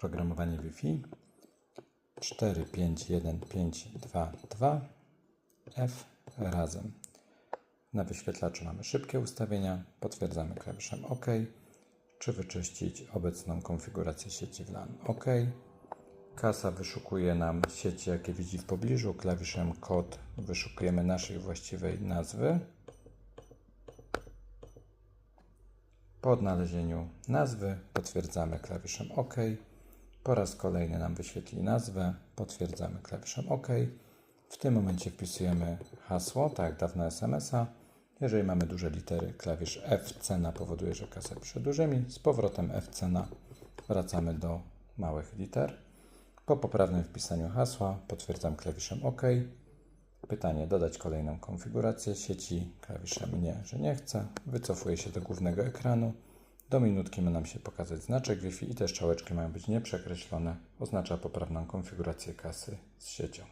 Programowanie Wi-Fi 45152 F razem. Na wyświetlaczu mamy szybkie ustawienia. Potwierdzamy klawiszem OK. Czy wyczyścić obecną konfigurację sieci WLAN? OK. Kasa wyszukuje nam sieci, jakie widzi w pobliżu. Klawiszem kod wyszukujemy naszej właściwej nazwy. Po odnalezieniu nazwy potwierdzamy klawiszem OK. Po raz kolejny nam wyświetli nazwę. Potwierdzamy klawiszem OK. W tym momencie wpisujemy hasło, tak jak dawno SMS-a. Jeżeli mamy duże litery, klawisz Fcena powoduje, że kasa pisze dużymi. Z powrotem Fcena wracamy do małych liter. Po poprawnym wpisaniu hasła potwierdzam klawiszem OK. Pytanie: dodać kolejną konfigurację sieci. Klawiszem nie, że nie chcę. Wycofuję się do głównego ekranu. Do minutki ma nam się pokazać znaczek Wi-Fi i te strzałeczki mają być nieprzekreślone. Oznacza poprawną konfigurację kasy z siecią.